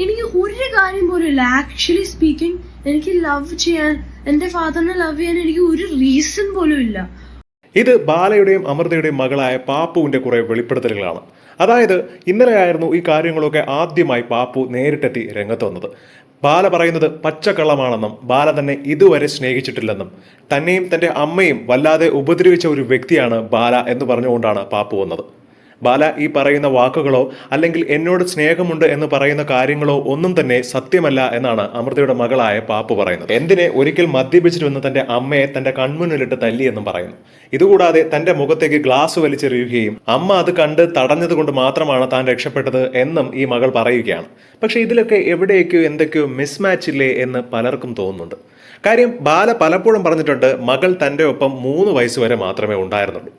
എനിക്ക് ഒരു കാര്യം പോലും ആക്ച്വലി സ്പീക്കിംഗ് എനിക്ക് ലവ് ചെയ്യാൻ എന്റെ ഫാദറിനെ ലവ് ചെയ്യാൻ എനിക്ക് ഒരു റീസൺ പോലും ഇല്ല. ഇത് ബാലയുടെയും അമൃതയുടെയും മകളായ പാപ്പുവിന്റെ കുറെ വെളിപ്പെടുത്തലുകളാണ്. അതായത് ഇന്നലെയായിരുന്നു ഈ കാര്യങ്ങളൊക്കെ ആദ്യമായി പാപ്പു നേരിട്ടെത്തി രംഗത്ത് വന്നത്. ബാല പറയുന്നത് പച്ചക്കള്ളമാണെന്നും ബാല തന്നെ ഇതുവരെ സ്നേഹിച്ചിട്ടില്ലെന്നും തന്നെയും തന്റെ അമ്മയും വല്ലാതെ ഉപദ്രവിച്ച ഒരു വ്യക്തിയാണ് ബാല എന്ന് പറഞ്ഞുകൊണ്ടാണ് പാപ്പു വന്നത്. ബാല ഈ പറയുന്ന വാക്കുകളോ അല്ലെങ്കിൽ എന്നോട് സ്നേഹമുണ്ട് എന്ന് പറയുന്ന കാര്യങ്ങളോ ഒന്നും തന്നെ സത്യമല്ല എന്നാണ് അമൃതയുടെ മകളായ പാപ്പു പറയുന്നത്. എന്തിനെ ഒരിക്കൽ മദ്യപിച്ചിരുന്ന തന്റെ അമ്മയെ തന്റെ കൺമുന്നിലിട്ട് തല്ലിയെന്നും പറയുന്നു. ഇതുകൂടാതെ തന്റെ മുഖത്തേക്ക് ഗ്ലാസ് വലിച്ചെറിയുകയും അമ്മ അത് കണ്ട് തടഞ്ഞതുകൊണ്ട് മാത്രമാണ് താൻ രക്ഷപ്പെട്ടത് എന്നും ഈ മകൾ പറയുകയാണ്. പക്ഷെ ഇതിലൊക്കെ എവിടെയൊക്കെയോ എന്തൊക്കെയോ മിസ്മാച്ച് ഇല്ലേ എന്ന് പലർക്കും തോന്നുന്നുണ്ട്. കാര്യം ബാല പലപ്പോഴും പറഞ്ഞിട്ടുണ്ട് മകൾ തന്റെ ഒപ്പം മൂന്ന് വയസ്സ് വരെ മാത്രമേ ഉണ്ടായിരുന്നുള്ളൂ.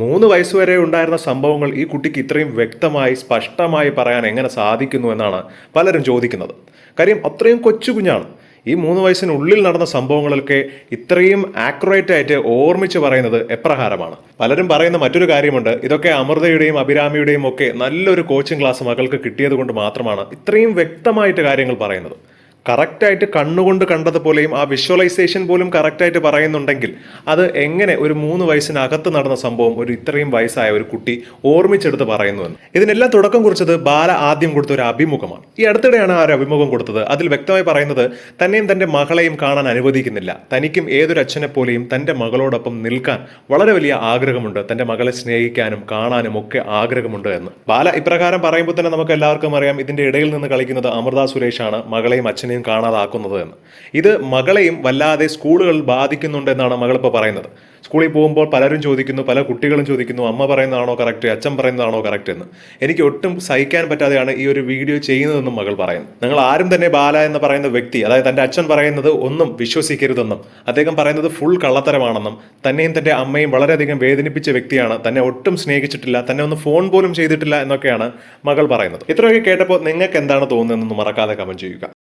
മൂന്ന് വയസ്സ് വരെ ഉണ്ടായിരുന്ന സംഭവങ്ങൾ ഈ കുട്ടിക്ക് ഇത്രയും വ്യക്തമായി സ്പഷ്ടമായി പറയാൻ എങ്ങനെ സാധിക്കുന്നു എന്നാണ് പലരും ചോദിക്കുന്നത്. കാര്യം അത്രയും കൊച്ചു കുഞ്ഞാണ്. ഈ മൂന്ന് വയസ്സിനുള്ളിൽ നടന്ന സംഭവങ്ങളൊക്കെ ഇത്രയും ആക്യുറേറ്റ് ആയിട്ട് ഓർമ്മിച്ച് പറയുന്നത് എപ്രകാരമാണ്? പലരും പറയുന്ന മറ്റൊരു കാര്യമുണ്ട്. ഇതൊക്കെ അമൃതയുടെയും അഭിരാമിയുടെയും ഒക്കെ നല്ലൊരു കോച്ചിങ് ക്ലാസ് മകൾക്ക് കിട്ടിയത് കൊണ്ട് മാത്രമാണ് ഇത്രയും വ്യക്തമായിട്ട് കാര്യങ്ങൾ പറയുന്നത്. കറക്റ്റായിട്ട് കണ്ണുകൊണ്ട് കണ്ടതുപോലെയും ആ വിഷ്വലൈസേഷൻ പോലും കറക്റ്റായിട്ട് പറയുന്നുണ്ടെങ്കിൽ അത് എങ്ങനെ ഒരു മൂന്ന് വയസ്സിനകത്ത് നടന്ന സംഭവം ഒരു ഇത്രയും വയസ്സായ ഒരു കുട്ടി ഓർമ്മിച്ചെടുത്ത് പറയുന്നുവെന്ന്. ഇതിനെല്ലാം തുടക്കം കുറിച്ചത് ബാല ആദ്യം കൊടുത്ത ഒരു അഭിമുഖമാണ്. ഈ അടുത്തിടെയാണ് ആ ഒരു അഭിമുഖം കൊടുത്തത്. അതിൽ വ്യക്തമായി പറയുന്നത് തന്നെയും തന്റെ മകളെയും കാണാൻ അനുവദിക്കുന്നില്ല. തനിക്കും ഏതൊരു അച്ഛനെ പോലെയും തന്റെ മകളോടൊപ്പം നിൽക്കാൻ വളരെ വലിയ ആഗ്രഹമുണ്ട്. തന്റെ മകളെ സ്നേഹിക്കാനും കാണാനും ഒക്കെ ആഗ്രഹമുണ്ട് എന്ന്. ബാല ഇപ്രകാരം പറയുമ്പോൾ തന്നെ നമുക്ക് എല്ലാവർക്കും അറിയാം. ഇതിന്റെ ഇടയിൽ നിന്ന് കളിക്കുന്നത് അമൃത സുരേഷാണ്. മകളെയും അച്ഛനെയും കാണാതാക്കുന്നത് എന്ന്. ഇത് മകളെയും വല്ലാതെ സ്കൂളുകൾ ബാധിക്കുന്നുണ്ട് എന്നാണ് മകൾ ഇപ്പോൾ പറയുന്നത്. സ്കൂളിൽ പോകുമ്പോൾ പലരും ചോദിക്കുന്നു പല കുട്ടികളും ചോദിക്കുന്നു അമ്മ പറയുന്നതാണോ കറക്റ്റ് അച്ഛൻ പറയുന്നതാണോ കറക്റ്റ് എന്ന്. എനിക്ക് ഒട്ടും സഹിക്കാൻ പറ്റാതെയാണ് ഈ ഒരു വീഡിയോ ചെയ്യുന്നതെന്നും മകൾ പറയുന്നു. നിങ്ങൾ ആരും തന്നെ ബാല എന്ന് പറയുന്ന വ്യക്തി അതായത് തന്റെ അച്ഛൻ പറയുന്നത് ഒന്നും വിശ്വസിക്കരുതെന്നും അദ്ദേഹം പറയുന്നത് ഫുൾ കള്ളത്തരമാണെന്നും തന്നെയും തന്റെ അമ്മയും വളരെയധികം വേദനിപ്പിച്ച വ്യക്തിയാണ് തന്നെ ഒട്ടും സ്നേഹിച്ചിട്ടില്ല തന്നെ ഒന്ന് ഫോൺ പോലും ചെയ്തിട്ടില്ല എന്നൊക്കെയാണ് മകൾ പറയുന്നത്. ഇത്രയൊക്കെ കേട്ടപ്പോൾ നിങ്ങൾക്ക് എന്താണ് തോന്നുന്നതെന്ന് മറക്കാതെ കമന്റ് ചെയ്യുക.